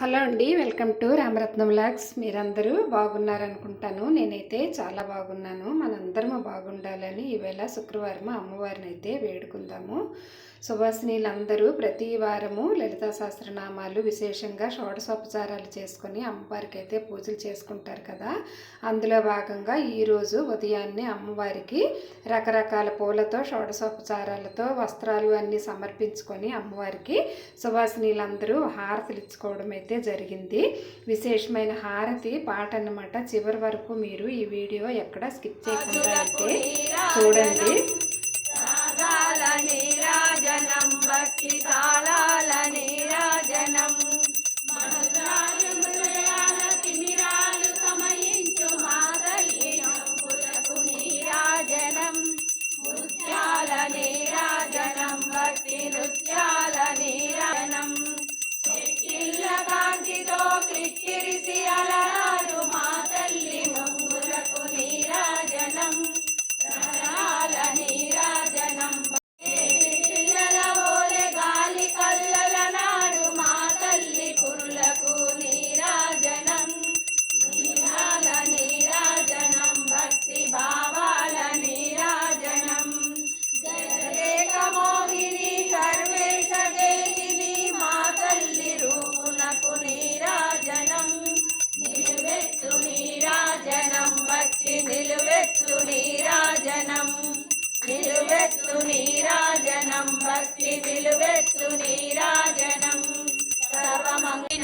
Hello అండి welcome to Ramaratnam logs మీరందరూ బాగున్నారనుకుంటాను. నేనైతే చాలా బాగున్నాను. మనందరము బాగుండాలని ఈవేళ శుక్రవారం అమ్మవారిని అయితే వేడుకుందాము. సువాసినీలందరూ ప్రతి వారము లలితా సహస్రనామాలు విశేషంగా షోడశోపచారాలు చేసుకొని అమ్మవారికి అయితే పూజలు చేసుకుంటారు కదా. అందులో భాగంగా ఈరోజు ఉదయాన్నే అమ్మవారికి రకరకాల పూలతో షోడశోపచారాలతో వస్త్రాలు అన్నీ సమర్పించుకొని అమ్మవారికి సువాసినీలందరూ హారతులు ఇచ్చుకోవడం అయితే జరిగింది. విశేషమైన హారతి పాట అన్నమాట చివరి వరకు మీరు ఈ వీడియో ఎక్కడ స్కిప్ చేయకుండా అయితే చూడండి.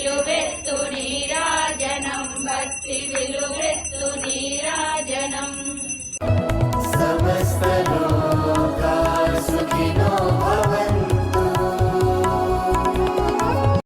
విలువెత్తు నీ రాజనం భక్తి విలువెత్తు నీ రాజనం